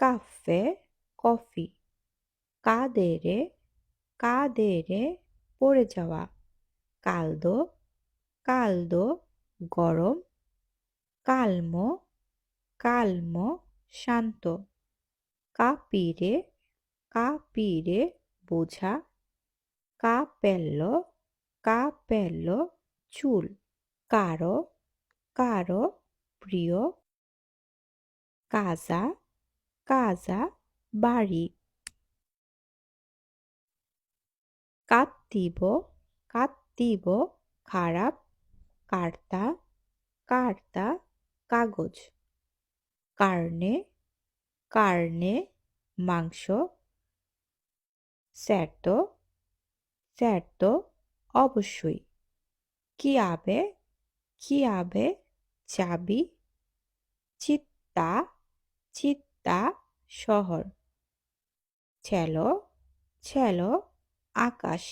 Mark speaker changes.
Speaker 1: Cafe coffee কাদেরে কাদেরে পড়ে যাওয়া। কালদো কালদো, গরম। কালমো কালমো, শান্ত। কাপিরে কাপিরে বোঝা। কাপেল্লো কাপেল্লো চুল। কারও কারও প্রিয়। কাজা কাজা বাড়ি। কাত্তিব কাত্তিব খারাপ, কার্তা কার্তা, কাগজ। কার্নে কার্নে, মাংস। স্যাটো স্যাটো, অবশ্যই। কিয়াবে কিয়াবে, চাবি। চিত্তা চিত্তা শহর। ছেলো ছেলো আকাশ।